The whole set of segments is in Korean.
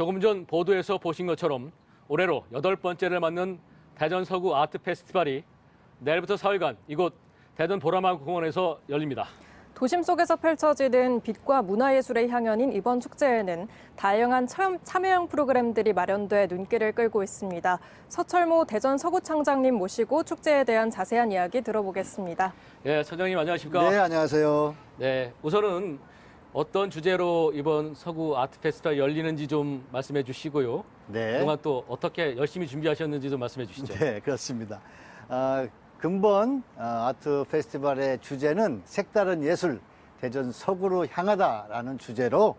조금 전 보도에서 보신 것처럼 올해로 여덟 번째를 맞는 대전 서구 아트 페스티벌이 내일부터 사흘간 이곳 대전 보라마 공원에서 열립니다. 도심 속에서 펼쳐지는 빛과 문화예술의 향연인 이번 축제에는 다양한 참, 참여형 프로그램들이 마련돼 눈길을 끌고 있습니다. 서철모 대전 서구청장님 모시고 축제에 대한 자세한 이야기 들어보겠습니다. 예, 선장님 안녕하십니까? 네, 안녕하세요. 네, 우선은 어떤 주제로 이번 서구 아트 페스티벌 열리는지 좀 말씀해 주시고요. 네. 그동안 또 어떻게 열심히 준비하셨는지 좀 말씀해 주시죠. 네, 그렇습니다. 아, 근본 아, 아트 페스티벌의 주제는 색다른 예술 대전 서구로 향하다라는 주제로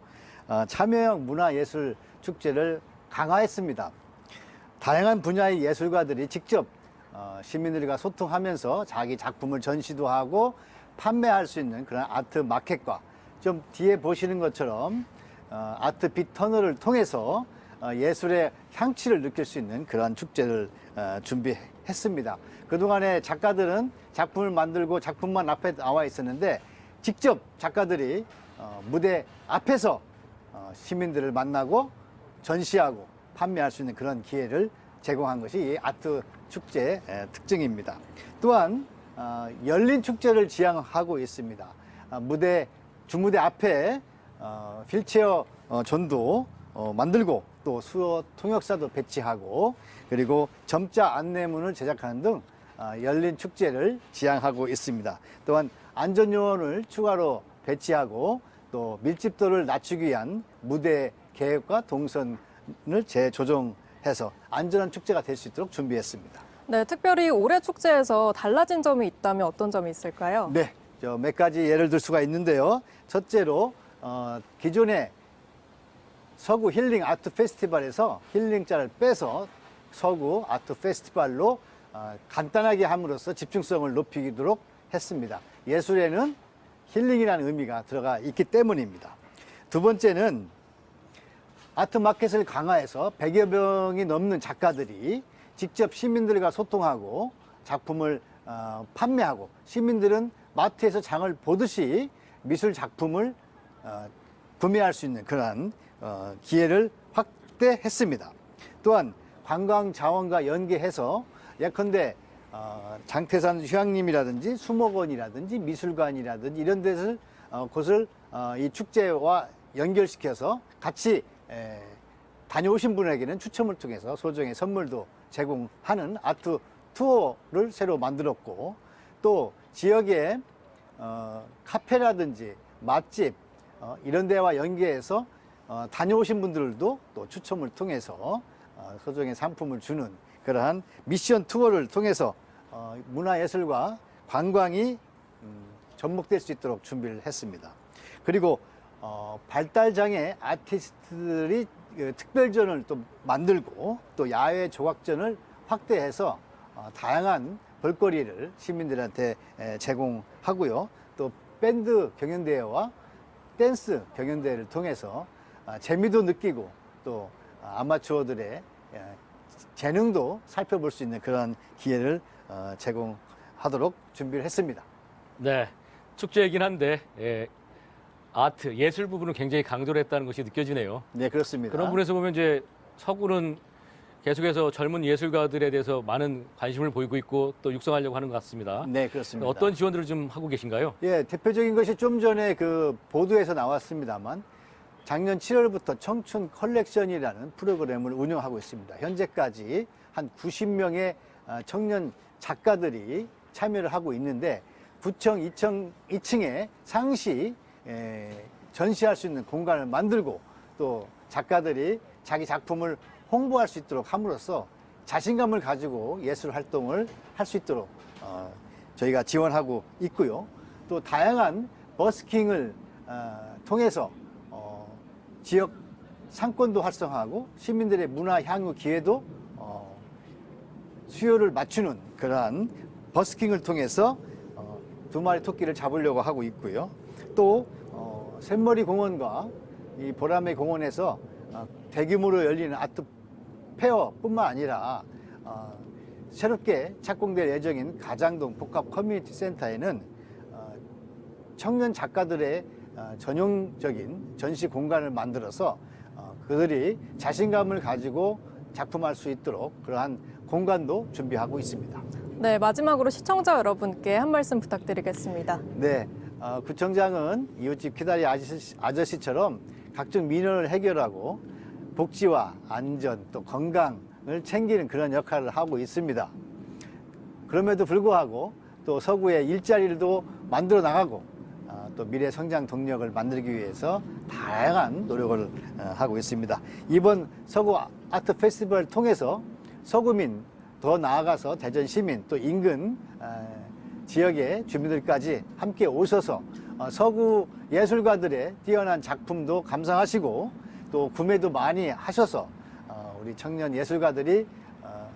아, 참여형 문화예술 축제를 강화했습니다. 다양한 분야의 예술가들이 직접 어, 시민들과 소통하면서 자기 작품을 전시도 하고 판매할 수 있는 그런 아트 마켓과 좀 뒤에 보시는 것처럼 어, 아트 빛 터널을 통해서 어, 예술의 향취를 느낄 수 있는 그러한 축제를 어, 준비했습니다. 그동안에 작가들은 작품을 만들고 작품만 앞에 나와 있었는데 직접 작가들이 어, 무대 앞에서 어, 시민들을 만나고 전시하고 판매할 수 있는 그런 기회를 제공한 것이 이 아트 축제의 에, 특징입니다. 또한 어, 열린 축제를 지향하고 있습니다. 아, 무대 주무대 앞에 어, 휠체어 어, 전도 어, 만들고 또 수어 통역사도 배치하고 그리고 점자 안내문을 제작하는 등 아, 열린 축제를 지향하고 있습니다. 또한 안전 요원을 추가로 배치하고 또 밀집도를 낮추기 위한 무대 계획과 동선을 재조정해서 안전한 축제가 될 수 있도록 준비했습니다. 네, 특별히 올해 축제에서 달라진 점이 있다면 어떤 점이 있을까요? 네, 저 몇 가지 예를 들 수가 있는데요. 첫째로 어, 기존의 서구 힐링 아트 페스티벌에서 힐링자를 빼서 서구 아트 페스티벌로 어, 간단하게 함으로써 집중성을 높이도록 했습니다. 예술에는 힐링이라는 의미가 들어가 있기 때문입니다. 두 번째는 아트 마켓을 강화해서 100여 명이 넘는 작가들이 직접 시민들과 소통하고 작품을 어, 판매하고 시민들은 마트에서 장을 보듯이 미술 작품을 어, 구매할 수 있는 그러한 어, 기회를 확대했습니다. 또한 관광 자원과 연계해서 예컨대 어, 장태산 휴양림이라든지 수목원이라든지 미술관이라든지 이런 데를 어, 곳을 어, 이 축제와 연결시켜서 같이 에, 다녀오신 분에게는 추첨을 통해서 소정의 선물도 제공하는 아트 투어를 새로 만들었고 또 지역에 어, 카페라든지 맛집 어, 이런 데와 연계해서 어, 다녀오신 분들도 또 추첨을 통해서 어, 소정의 상품을 주는 그러한 미션 투어를 통해서 어, 문화예술과 관광이 음, 접목될 수 있도록 준비를 했습니다. 그리고 어, 발달장애 아티스트들이 그 특별전을 또 만들고 또 야외 조각전을 확대해서 어, 다양한 볼거리를 시민들한테 에, 제공하고요. 또 밴드 경연대회와 댄스 경연대회를 통해서 아, 재미도 느끼고 또 아, 아마추어들의 예, 재능도 살펴볼 수 있는 그런 기회를 어, 제공하도록 준비를 했습니다. 네, 축제이긴 한데 예, 아트 예술 부분은 굉장히 강조를 했다는 것이 느껴지네요. 네, 그렇습니다. 그런 부분에서 보면 이제 서구는 계속해서 젊은 예술가들에 대해서 많은 관심을 보이고 있고 또 육성하려고 하는 것 같습니다. 네, 그렇습니다. 어떤 지원들을 좀 하고 계신가요? 예, 대표적인 것이 좀 전에 그 보도에서 나왔습니다만 작년 7월부터 청춘 컬렉션이라는 프로그램을 운영하고 있습니다. 현재까지 한 90명의 아, 청년 작가들이 참여를 하고 있는데 구청 2층, 2층에 상시 에, 전시할 수 있는 공간을 만들고 또 작가들이 자기 작품을 홍보할 수 있도록 함으로써 자신감을 가지고 예술 활동을 할 수 있도록 어, 저희가 지원하고 있고요. 또 다양한 버스킹을 어, 통해서 어, 지역 상권도 활성화하고 시민들의 문화 향유 기회도 어, 수요를 맞추는 그러한 버스킹을 통해서 어, 두 마리 토끼를 잡으려고 하고 있고요. 또 어, 샘머리 공원과 이 보라매 공원에서 어, 대규모로 열리는 아트 페어뿐만 아니라 어, 새롭게 착공될 예정인 가장동 복합 커뮤니티 센터에는 어, 청년 작가들의 어, 전용적인 전시 공간을 만들어서 어, 그들이 자신감을 가지고 작품할 수 있도록 그러한 공간도 준비하고 있습니다. 네, 마지막으로 시청자 여러분께 한 말씀 부탁드리겠습니다. 네, 어, 구청장은 이웃집 기다리 아저씨, 아저씨처럼 각종 민원을 해결하고 복지와 안전 또 건강을 챙기는 그런 역할을 하고 있습니다. 그럼에도 불구하고 또 서구의 일자리도 만들어 나가고 어, 또 미래 성장 동력을 만들기 위해서 다양한 노력을 어, 하고 있습니다. 이번 서구 아트 페스티벌을 통해서 서구민 더 나아가서 대전 시민 또 인근 어, 지역의 주민들까지 함께 오셔서 어, 서구 예술가들의 뛰어난 작품도 감상하시고 또 구매도 많이 하셔서 어, 우리 청년 예술가들이 어,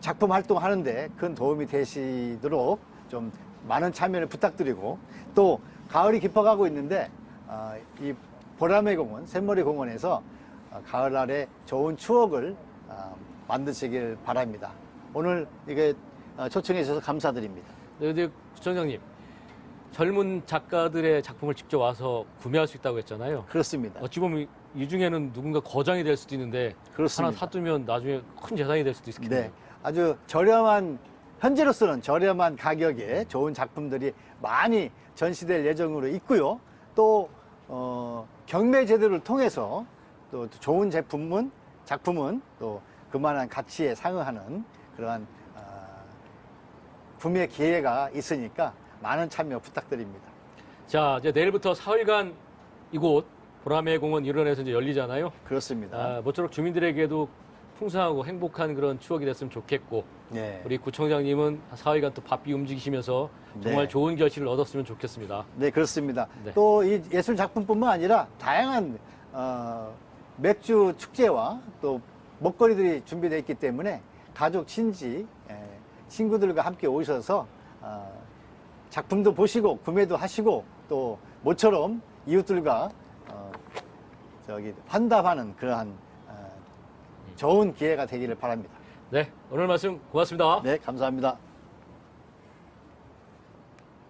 작품 활동하는데 큰 도움이 되시도록 좀 많은 참여를 부탁드리고 또 가을이 깊어가고 있는데 어, 이 보라매 공원, 샘머리 공원에서 어, 가을날에 좋은 추억을 어, 만드시길 바랍니다. 오늘 이게 어, 초청해 주셔서 감사드립니다. 네, 근데 구청장님 젊은 작가들의 작품을 직접 와서 구매할 수 있다고 했잖아요. 그렇습니다. 어찌 보면 이 중에는 누군가 거장이 될 수도 있는데 그렇습니다. 하나 사두면 나중에 큰 재산이 될 수도 있겠네요. 네, 아주 저렴한 현재로서는 저렴한 가격에 좋은 작품들이 많이 전시될 예정으로 있고요. 또 어, 경매 제도를 통해서 또 좋은 제품은 작품은 또 그만한 가치에 상응하는 그러한 어, 구매 기회가 있으니까 많은 참여 부탁드립니다. 자, 이제 내일부터 4일간 이곳 보라매 공원 일원에서 이제 열리잖아요. 그렇습니다. 아, 모쪼록 주민들에게도 풍성하고 행복한 그런 추억이 됐으면 좋겠고 네. 우리 구청장님은 4일간 또 바삐 움직이시면서 정말 네. 좋은 결실을 얻었으면 좋겠습니다. 네, 그렇습니다. 네. 또이 예술 작품뿐만 아니라 다양한 어, 맥주 축제와 또 먹거리들이 준비되어 있기 때문에 가족, 친지, 에, 친구들과 함께 오셔서 어, 작품도 보시고 구매도 하시고 또 모처럼 이웃들과 어, 저기 환답하는 그러한 어, 좋은 기회가 되기를 바랍니다. 네, 오늘 말씀 고맙습니다. 네, 감사합니다.